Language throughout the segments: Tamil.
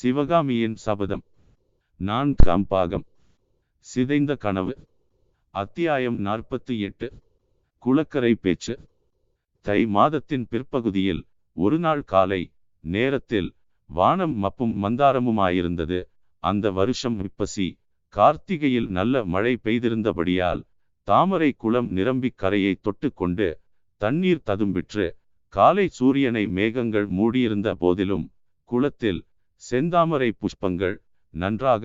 சிவகாமியின் சபதம். நான் கம்பாகம். சிதைந்த கனவு. அத்தியாயம் நாற்பத்தி எட்டு. குளக்கரை பேச்சு. தை மாதத்தின் பிற்பகுதியில் ஒரு நாள் காலை நேரத்தில் வானம் மப்பும் மந்தாரமுமாயிருந்தது. அந்த வருஷம் விப்பசி கார்த்திகையில் நல்ல மழை பெய்திருந்தபடியால் தாமரை குளம் நிரம்பி கரையை தொட்டு கொண்டு தண்ணீர் ததும்பிற்று காலை சூரியனை மேகங்கள் மூடியிருந்த போதிலும் குளத்தில் செந்தாமரை புஷ்பங்கள் நன்றாக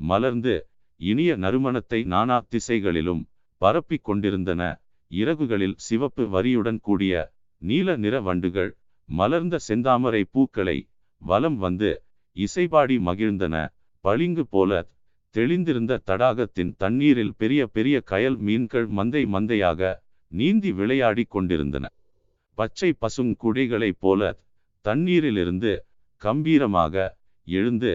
மலர்ந்து இனிய நறுமணத்தை நானா திசைகளிலும் பரப்பிக் கொண்டிருந்தன. இறகுகளில் சிவப்பு வரியுடன் கூடிய நீல நிற வண்டுகள் மலர்ந்த செந்தாமரை பூக்களை வலம் வந்து இசைபாடி மகிழ்ந்தன. பளிங்கு போல தெளிந்திருந்த தடாகத்தின் தண்ணீரில் பெரிய பெரிய கயல் மீன்கள் மந்தை மந்தையாக நீந்தி விளையாடி கொண்டிருந்தன. பச்சை பசுங்குடிகளைப் போல தண்ணீரிலிருந்து கம்பீரமாக எழுந்து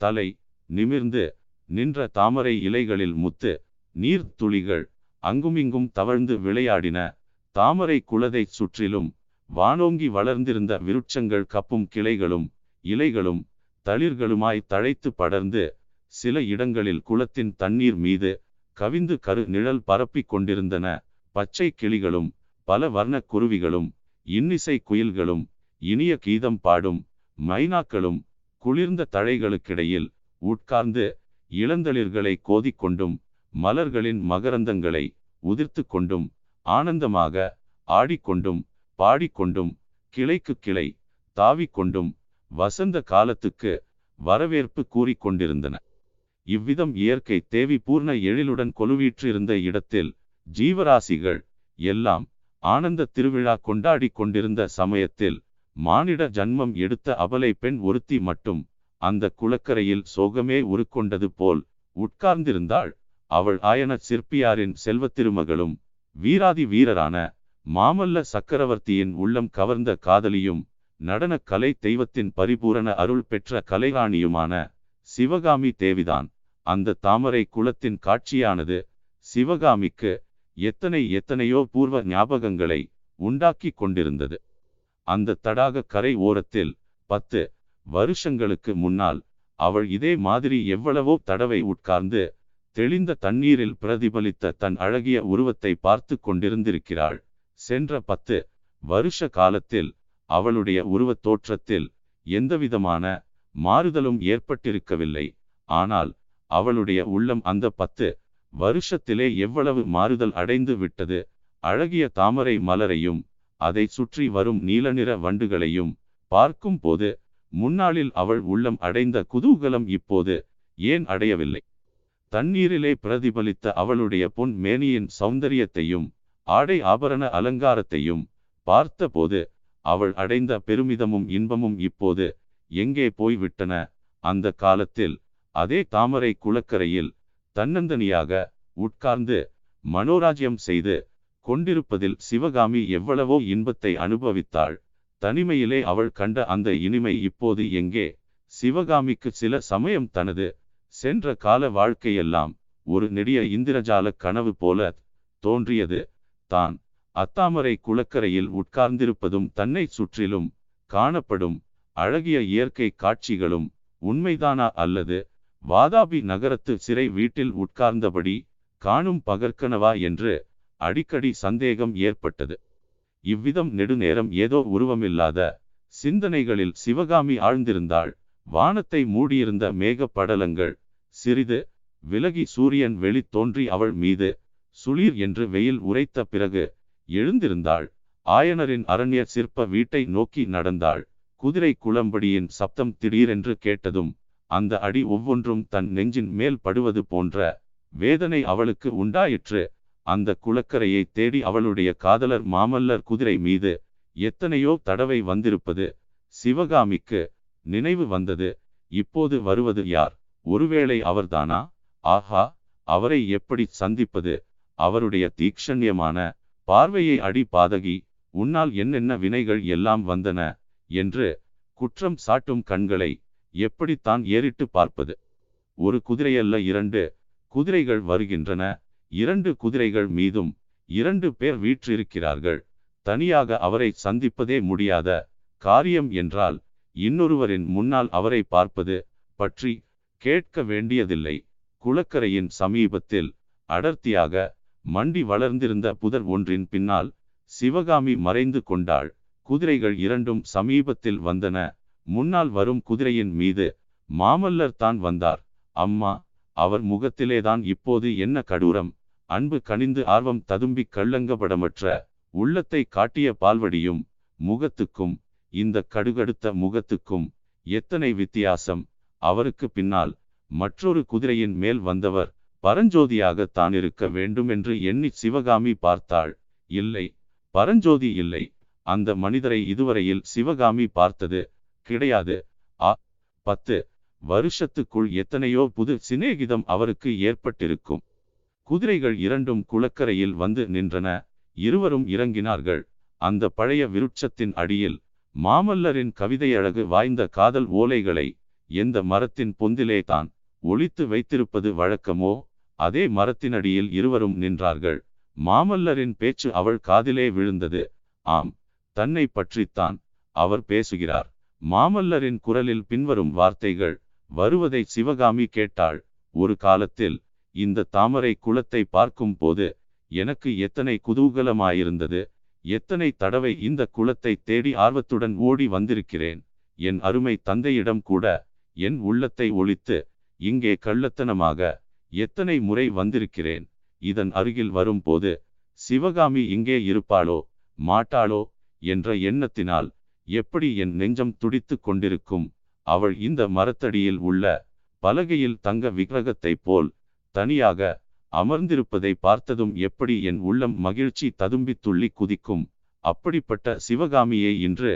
தலை நிமிர்ந்து நின்ற தாமரை இலைகளில் முத்து நீர்த்துளிகள் அங்குமிங்கும் தவழ்ந்து விளையாடின தாமரை குலதை சுற்றிலும் வானோங்கி வளர்ந்திருந்த விருட்சங்கள் கப்பும் கிளைகளும் இலைகளும் தளிர்களுமாய் தழைத்து படர்ந்து சில இடங்களில் குளத்தின் தண்ணீர் மீது கவிந்து கரு நிழல் பரப்பிக் கொண்டிருந்தன. பச்சை கிளிகளும் பல வர்ண குருவிகளும் இன்னிசை குயில்களும் இனிய கீதம் பாடும் மைனாக்களும் குளிர்ந்த தழைகளுக்கிடையில் உட்கார்ந்து இளந்தளிர்களை கோதிக்கொண்டும் மலர்களின் மகரந்தங்களை உதிர்த்து கொண்டும் ஆனந்தமாக ஆடிக்கொண்டும் பாடிக்கொண்டும் கிளைக்கு கிளை தாவிக்கொண்டும் வசந்த காலத்துக்கு வரவேற்பு கூறிக்கொண்டிருந்தன. இவ்விதம் இயற்கை தேவி பூர்ண எழிலுடன் கொலுவீற்றிருந்த இடத்தில் ஜீவராசிகள் எல்லாம் ஆனந்த திருவிழா கொண்டாடி கொண்டிருந்த சமயத்தில் மானிட ஜன்மம் எடுத்த அபலை பெண் ஒருத்தி மட்டும் அந்த குளக்கரையில் சோகமே உருக்கொண்டது போல் உட்கார்ந்திருந்தாள். அவள் ஆயன சிற்பியாரின் செல்வத்திருமகளும் வீராதி வீரரான மாமல்ல சக்கரவர்த்தியின் உள்ளம் கவர்ந்த காதலியும் நடன கலை தெய்வத்தின் பரிபூரண அருள் பெற்ற கலைராணியுமான சிவகாமி தேவிதான். அந்த தாமரை குலத்தின் காட்சியானது சிவகாமிக்கு எத்தனை எத்தனையோ பூர்வ ஞாபகங்களை உண்டாக்கி கொண்டிருந்தது. அந்த தடாக கரை ஓரத்தில் பத்து வருஷங்களுக்கு முன்னால் அவள் இதே மாதிரி எவ்வளவோ தடவை உட்கார்ந்து தெளிந்த தண்ணீரில் பிரதிபலித்த தன் அழகிய உருவத்தை பார்த்து கொண்டிருந்திருக்கிறாள். சென்ற பத்து வருஷ காலத்தில் அவளுடைய உருவத் தோற்றத்தில் எந்தவிதமான மாறுதலும் ஏற்பட்டிருக்கவில்லை. ஆனால் அவளுடைய உள்ளம் அந்த பத்து வருஷத்திலே எவ்வளவு மாறுதல் அடைந்து விட்டது அழகிய தாமரை மலரையும் அதை சுற்றி வரும் நீலநிற வண்டுகளையும் பார்க்கும்போது முன்னாளில் அவள் உள்ளம் அடைந்த குதூகலம் இப்போது ஏன் அடையவில்லை? தண்ணீரிலே பிரதிபலித்த அவளுடைய பொன் மேனியின் சௌந்தரியத்தையும் ஆடை ஆபரண அலங்காரத்தையும் பார்த்தபோது அவள் அடைந்த பெருமிதமும் இன்பமும் இப்போது எங்கே போய்விட்டன? அந்த காலத்தில் அதே தாமரை குளக்கரையில் தன்னந்தனியாக உட்கார்ந்து மனோராஜ்யம் செய்து கொண்டிருப்பதில் சிவகாமி எவ்வளவோ இன்பத்தை அனுபவித்தாள். தனிமையிலே அவள் கண்ட அந்த இனிமை இப்போது எங்கே? சிவகாமிக்கு சில சமயம் தனது சென்ற கால வாழ்க்கையெல்லாம் ஒரு நெடிய இந்திரஜால கனவு போல தோன்றியது. தான் அத்தாமரை குளக்கரையில் உட்கார்ந்திருப்பதும் தன்னை சுற்றிலும் காணப்படும் அழகிய இயற்கை காட்சிகளும் உண்மைதானா அல்லது வாதாபி நகரத்து சிறை வீட்டில் உட்கார்ந்தபடி காணும் பகற்கனவா என்று அடிக்கடி சந்தேகம் ஏற்பட்டது. இவ்விதம் நெடுநேரம் ஏதோ உருவமில்லாத சிந்தனைகளில் சிவகாமி ஆழ்ந்திருந்தாள். வானத்தை மூடியிருந்த மேக படலங்கள் சிறிது விலகி சூரியன் வெளி தோன்றி அவள் மீது சுளீர் என்று வெயில் உரைத்த பிறகு எழுந்திருந்தாள். ஆயனரின் அரண்ய சிற்ப வீட்டை நோக்கி நடந்தாள். குதிரை குளம்படியின் சப்தம் திடீரென்று கேட்டதும் அந்த அடி ஒவ்வொன்றும் தன் நெஞ்சின் மேல் படுவது போன்ற வேதனை அவளுக்கு உண்டாயிற்று. அந்த குளக்கரையை தேடி அவளுடைய காதலர் மாமல்லர் குதிரை மீது எத்தனையோ தடவை வந்திருப்பது சிவகாமிக்கு நினைவு வந்தது. இப்போது வருவது யார்? ஒருவேளை அவர்தானா? ஆஹா அவரை எப்படி சந்திப்பது? அவருடைய தீக்ஷண்யமான பார்வையை அடி பாதகி உன்னால் என்னென்ன வினைகள் எல்லாம் வந்தன? என்று குற்றம் சாட்டும் கண்களை எப்படித்தான் ஏறிட்டு பார்ப்பது? ஒரு குதிரையல்ல இரண்டு குதிரைகள் வருகின்றன. இரண்டு குதிரைகள் மீதும் இரண்டு பேர் வீற்றிருக்கிறார்கள். தனியாக அவரை சந்திப்பதே முடியாத காரியம் என்றால் இன்னொருவரின் முன்னால் அவரை பார்ப்பது பற்றி கேட்க வேண்டியதில்லை. குளக்கரையின் சமீபத்தில் அடர்த்தியாக மண்டி வளர்ந்திருந்த புதர் ஒன்றின் பின்னால் சிவகாமி மறைந்து கொண்டாள். குதிரைகள் இரண்டும் சமீபத்தில் வந்தன. முன்னால் வரும் குதிரையின் மீது மாமல்லர் தான் வந்தார். அம்மா அவர் முகத்திலேதான் இப்போது என்ன கடூரம்? அன்பு கனிந்து ஆர்வம் ததும்பி கள்ளங்கபடமற்ற உள்ளத்தை காட்டிய பால்வடியும் முகத்துக்கும் இந்த கடுகடுத்த முகத்துக்கும் எத்தனை வித்தியாசம்! அவருக்கு பின்னால் மற்றொரு குதிரையின் மேல் வந்தவர் பரஞ்சோதியாக தான் இருக்க வேண்டும் என்று எண்ணி சிவகாமி பார்த்தாள். இல்லை பரஞ்சோதி இல்லை. அந்த மனிதரை இதுவரையில் சிவகாமி பார்த்தது கிடையாது. ஆ பத்து வருஷத்துக்குள் எத்தனையோ புது சிநேகிதம் அவருக்கு ஏற்பட்டிருக்கும். குதிரைகள் இரண்டும் குளக்கரையில் வந்து நின்றன. இருவரும் இறங்கினார்கள். அந்த பழைய விருட்சத்தின் அடியில் மாமல்லரின் கவிதையழகு வாய்ந்த காதல் ஓலைகளை எந்த மரத்தின் பொந்திலே தான் ஒளித்து வைத்திருப்பது வழக்கமோ அதே மரத்தினடியில் இருவரும் நின்றார்கள். மாமல்லரின் பேச்சு அவள் காதிலே விழுந்தது. ஆம் தன்னை பற்றித்தான் அவர் பேசுகிறார். மாமல்லரின் குரலில் பின்வரும் வார்த்தைகள் வருவதை சிவகாமி கேட்டாள். ஒரு காலத்தில் இந்த தாமரை குளத்தை பார்க்கும் போது எனக்கு எத்தனை குதூகலமாயிருந்தது. எத்தனை தடவை இந்த குளத்தை தேடி ஆர்வத்துடன் ஓடி வந்திருக்கிறேன். என் அருமை தந்தையிடம் கூட என் உள்ளத்தை ஒழித்து இங்கே கள்ளத்தனமாக எத்தனை முறை வந்திருக்கிறேன். இதன் அருகில் வரும்போது சிவகாமி இங்கே இருப்பாளோ மாட்டாளோ என்ற எண்ணத்தினால் எப்படி என் நெஞ்சம் துடித்து கொண்டிருக்கும். அவள் இந்த மரத்தடியில் உள்ள பலகையில் தங்க விக்கிரகத்தைப் போல் தனியாக அமர்ந்திருப்பதை பார்த்ததும் எப்படி என் உள்ளம் மகிழ்ச்சி ததும்பி துள்ளி குதிக்கும். அப்படிப்பட்ட சிவகாமியை இன்று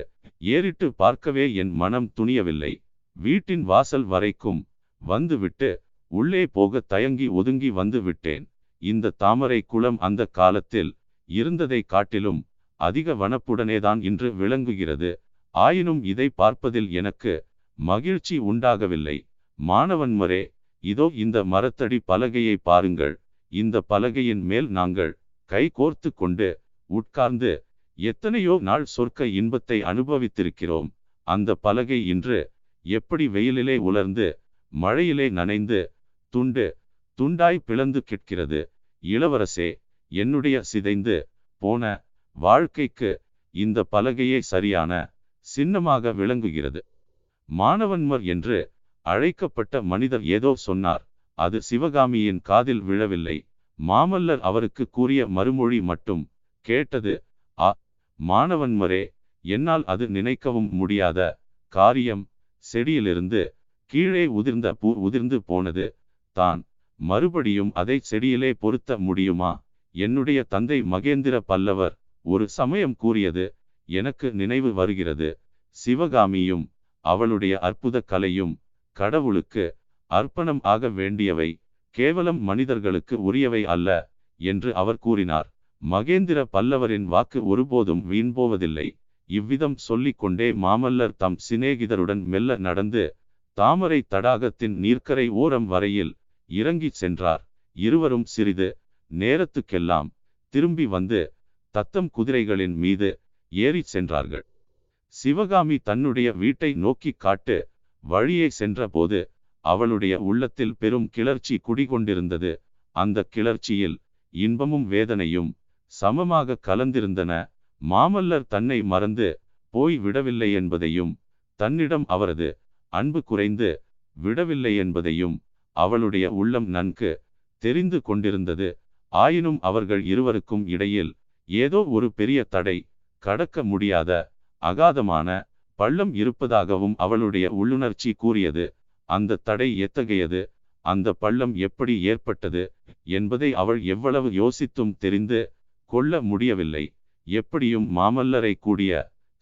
ஏறிட்டு பார்க்கவே என் மனம் துணியவில்லை. வீட்டின் வாசல் வரைக்கும் வந்துவிட்டு உள்ளே போக தயங்கி ஒதுங்கி வந்து விட்டேன். இந்த தாமரை குளம் அந்த காலத்தில் இருந்ததை காட்டிலும் அதிக வனப்புடனேதான் இன்று விளங்குகிறது. ஆயினும் இதை பார்ப்பதில் எனக்கு மகிழ்ச்சி உண்டாகவில்லை. மாணவன்மரே இதோ இந்த மரத்தடி பலகையை பாருங்கள். இந்த பலகையின் மேல் நாங்கள் கை கோர்த்து கொண்டு உட்கார்ந்து எத்தனையோ நாள் சொர்க்க இன்பத்தை அனுபவித்திருக்கிறோம். அந்த பலகை இன்று எப்படி வெயிலிலே உலர்ந்து மழையிலே நனைந்து துண்டு துண்டாய் பிளந்து கிட்கிறது இளவரசே என்னுடைய சிதைந்து போன வாழ்க்கைக்கு இந்த பலகையே சரியான சின்னமாக விளங்குகிறது. மாணவன்மர் என்று அழைக்கப்பட்ட மனிதர் ஏதோ சொன்னார். அது சிவகாமியின் காதில் விழவில்லை. மாமல்லர் அவருக்கு கூறிய மறுமொழி மட்டும் கேட்டது ஆ மாணவன்மரே என்னால் அது நினைக்கவும் முடியாத காரியம். செடியிலிருந்து கீழே உதிர்ந்த பூ உதிர்ந்து போனது. தான் மறுபடியும் அதை செடியிலே பொருத்த முடியுமா? என்னுடைய தந்தை மகேந்திர பல்லவர் ஒரு சமயம் கூறியது எனக்கு நினைவு வருகிறது. சிவகாமியும் அவளுடைய அற்புத கலையும் கடவுளுக்கு அர்ப்பணம் ஆக வேண்டியவை கேவலம் மனிதர்களுக்கு உரியவை அல்ல என்று அவர் கூறினார். மகேந்திர பல்லவரின் வாக்கு ஒருபோதும் வீண்போவதில்லை இவ்விதம் சொல்லிக்கொண்டே மாமல்லர் தம் சிநேகிதருடன் மெல்ல நடந்து தாமரை தடாகத்தின் நீர்க்கரை ஓரம் வரையில் இறங்கிச் சென்றார். இருவரும் சிறிது நேரத்துக்கெல்லாம் திரும்பி வந்து தத்தம் குதிரைகளின் மீது ஏறிச் சென்றார்கள். சிவகாமி தன்னுடைய வீட்டை நோக்கி காட்டு வழியே சென்றபோது அவளுடைய உள்ளத்தில் பெரும் கிளர்ச்சி குடிகொண்டிருந்தது. அந்த கிளர்ச்சியில் இன்பமும் வேதனையும் சமமாக கலந்திருந்தன. மாமல்லர் தன்னை மறந்து போய் விடவில்லை என்பதையும் தன்னிடம் அவரது அன்பு குறைந்து விடவில்லை என்பதையும் அவளுடைய உள்ளம் நன்கு தெரிந்து கொண்டிருந்தது. ஆயினும் அவர்கள் இருவருக்கும் இடையில் ஏதோ ஒரு பெரிய தடை கடக்க முடியாத அகாதமான பள்ளம் இருப்பதாகவும் அவளுடைய உள்ளுணர்ச்சி கூறியது. அந்த தடை எத்தகையது? அந்த பள்ளம் எப்படி ஏற்பட்டது? என்பதை அவள் எவ்வளவு யோசித்தும் தெரிந்து கொள்ள முடியவில்லை. எப்படியும் மாமல்லரை கூடிய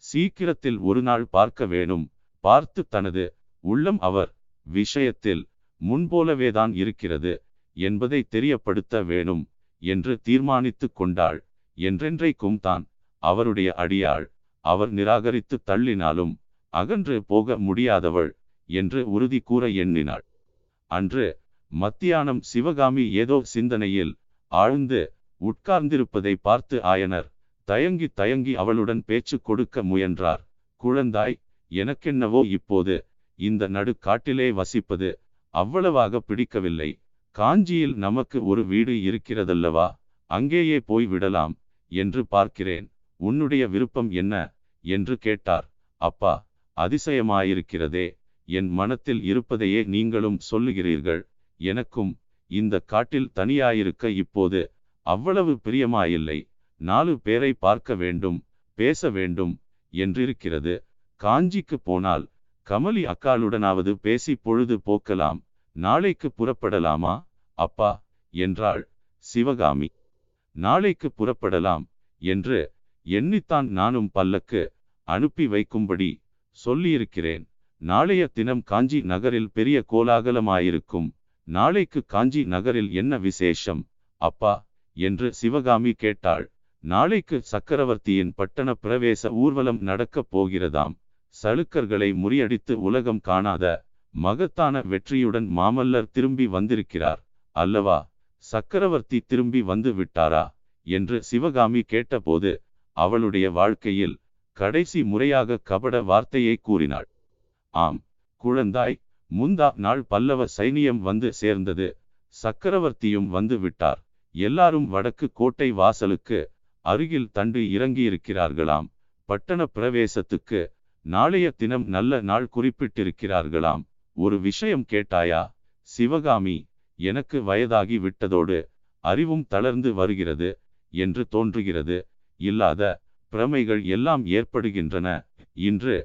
சீக்கிரத்தில் ஒரு நாள் பார்க்க வேணும். பார்த்து தனது உள்ளம் அவர் விஷயத்தில் முன்போலவேதான் இருக்கிறது. என்பதை தெரியப்படுத்த வேணும் என்று தீர்மானித்து கொண்டாள். என்றென்றைக்கும் தான் அவருடைய அடியாள் அவர் நிராகரித்து தள்ளினாலும் அகன்று போக முடியாதவள் என்று உறுதி கூற எண்ணினாள். அன்று மத்தியானம் சிவகாமி ஏதோ சிந்தனையில் ஆழ்ந்து உட்கார்ந்திருப்பதை பார்த்து ஆயனர் தயங்கி தயங்கி அவளுடன் பேச்சு கொடுக்க முயன்றார். குழந்தாய் எனக்கென்னவோ இப்போது இந்த நடுக்காட்டிலே வசிப்பது அவ்வளவாக பிடிக்கவில்லை. காஞ்சியில் நமக்கு ஒரு வீடு இருக்கிறதல்லவா? அங்கேயே போய் விடலாம் என்று பார்க்கிறேன். உன்னுடைய விருப்பம் என்ன? என்று கேட்டார். அப்பா அதிசயமாயிருக்கிறதே என் மனத்தில் இருப்பதையே நீங்களும் சொல்லுகிறீர்கள். எனக்கும் இந்த காட்டில் தனியாயிருக்க இப்போது அவ்வளவு பிரியமாயில்லை. நாலு பேரை பார்க்க வேண்டும் பேச வேண்டும் என்றிருக்கிறது. காஞ்சிக்கு போனால் கமலி அக்காளுடனாவது பேசி பொழுது போக்கலாம். நாளைக்கு புறப்படலாமா? அப்பா என்றாள் சிவகாமி. நாளைக்கு புறப்படலாம் என்று எண்ணித்தான் நானும் பல்லக்கு அனுப்பி வைக்கும்படி சொல்லியிருக்கிறேன். நாளைய தினம் காஞ்சி நகரில் பெரிய கோலாகலமாயிருக்கும். நாளைக்கு காஞ்சி நகரில் என்ன விசேஷம்? அப்பா என்று சிவகாமி கேட்டாள். நாளைக்கு சக்கரவர்த்தியின் பட்டண பிரவேச ஊர்வலம் நடக்கப் போகிறதாம். சளுக்கர்களை முறியடித்து உலகம் காணாத மகத்தான வெற்றியுடன் மாமல்லர் திரும்பி வந்திருக்கிறார். அல்லவா சக்கரவர்த்தி திரும்பி வந்து விட்டாரா? என்று சிவகாமி கேட்டபோது அவளுடைய வாழ்க்கையில் கடைசி முறையாக கபட வார்த்தையை கூறினாள். ஆம் குழந்தாய் முந்தா நாள் பல்லவ சைனியம் வந்து சேர்ந்தது. சக்கரவர்த்தியும் வந்து விட்டார். எல்லாரும் வடக்கு கோட்டை வாசலுக்கு அருகில் தண்டு இறங்கியிருக்கிறார்களாம். பட்டண பிரவேசத்துக்கு நாளைய தினம் நல்ல நாள் குறிப்பிட்டிருக்கிறார்களாம். ஒரு விஷயம் கேட்டாயா? சிவகாமி எனக்கு வயதாகி விட்டதோடு அறிவும் தளர்ந்து வருகிறது என்று தோன்றுகிறது. இல்லாத பிரமைகள் எல்லாம் ஏற்படுகின்றன. இன்று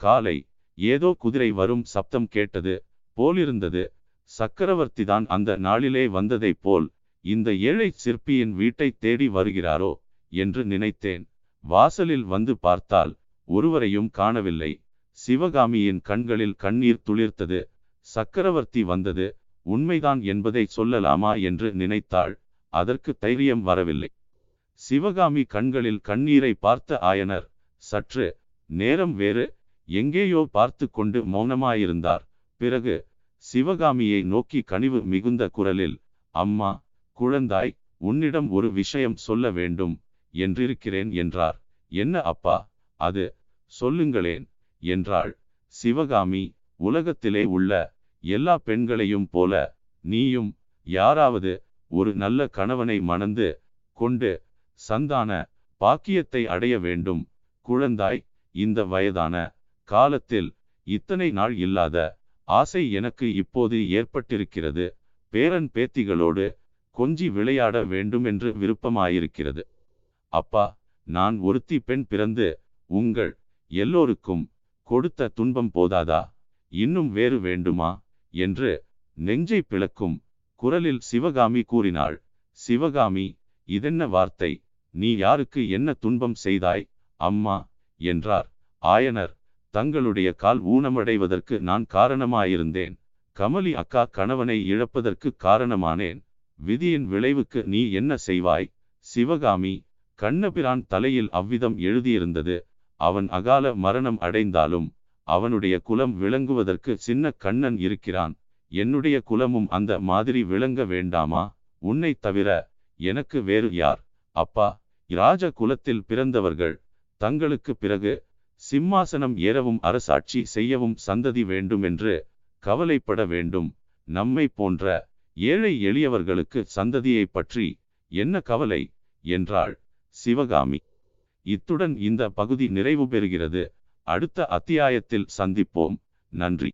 காலை ஏதோ குதிரை வரும் சப்தம் கேட்டது போலிருந்தது. சக்கரவர்த்தி தான் அந்த நாளிலே வந்ததைப் போல் இந்த ஏழை சிற்பியின் வீட்டை தேடி வருகிறாரோ என்று நினைத்தேன். வாசலில் வந்து பார்த்தால் ஒருவரையும் காணவில்லை. சிவகாமியின் கண்களில் கண்ணீர் துளிர்த்தது. சக்கரவர்த்தி வந்தது உண்மைதான் என்பதை சொல்லலாமா? என்று நினைத்தாள். அதற்கு தைரியம் வரவில்லை. சிவகாமி கண்களில் கண்ணீரை பார்த்த ஆயனர் சற்று நேரம் வேறு. எங்கேயோ பார்த்து கொண்டு மௌனமாயிருந்தார். பிறகு சிவகாமியை நோக்கி கனிவு மிகுந்த குரலில் அம்மா குழந்தாய் உன்னிடம் ஒரு விஷயம் சொல்ல வேண்டும். என்றிருக்கிறேன் என்றார். என்ன அப்பா? அது சொல்லுங்களேன் என்றாள். சிவகாமி உலகத்திலே உள்ள எல்லா பெண்களையும் போல நீயும் யாராவது ஒரு நல்ல கணவனை மணந்து கொண்டு சந்தான பாக்கியத்தை அடைய வேண்டும். குழந்தாய் இந்த வயதான காலத்தில் இத்தனை நாள் இல்லாத ஆசை எனக்கு இப்போது ஏற்பட்டிருக்கிறது. பேரன் பேத்திகளோடு கொஞ்சி விளையாட வேண்டுமென்று விருப்பமாயிருக்கிறது. அப்பா நான் ஒருத்தி பெண் பிறந்து உங்கள் எல்லோருக்கும் கொடுத்த துன்பம் போதாதா? இன்னும் வேறு வேண்டுமா? என்று நெஞ்சை பிளக்கும் குரலில் சிவகாமி கூறினாள். சிவகாமி இதென்ன வார்த்தை? நீ யாருக்கு என்ன துன்பம் செய்தாய்? அம்மா என்றார். ஆயனர் தங்களுடைய கால் ஊனமடைவதற்கு நான் காரணமாயிருந்தேன். கமலி அக்கா கணவனை இழப்பதற்கு காரணமானேன். விதியின் விளைவுக்கு நீ என்ன செய்வாய்? சிவகாமி கண்ணபிரான் தலையில் அவ்விதம் எழுதியிருந்தது. அவன் அகால மரணம் அடைந்தாலும் அவனுடைய குலம் விளங்குவதற்கு சின்ன கண்ணன் இருக்கிறான். என்னுடைய குலமும் அந்த மாதிரி விளங்க வேண்டாமா? உன்னை தவிர எனக்கு வேறு யார்? அப்பா இராஜ குலத்தில் பிறந்தவர்கள் தங்களுக்கு பிறகு சிம்மாசனம் ஏறவும் அரசாட்சி செய்யவும் சந்ததி வேண்டுமென்று கவலைப்பட வேண்டும். நம்மை போன்ற ஏழை எளியவர்களுக்கு சந்ததியை பற்றி என்ன கவலை? என்றாள் சிவகாமி. இத்துடன் இந்த பகுதி நிறைவு பெறுகிறது. அடுத்த அத்தியாயத்தில் சந்திப்போம். நன்றி.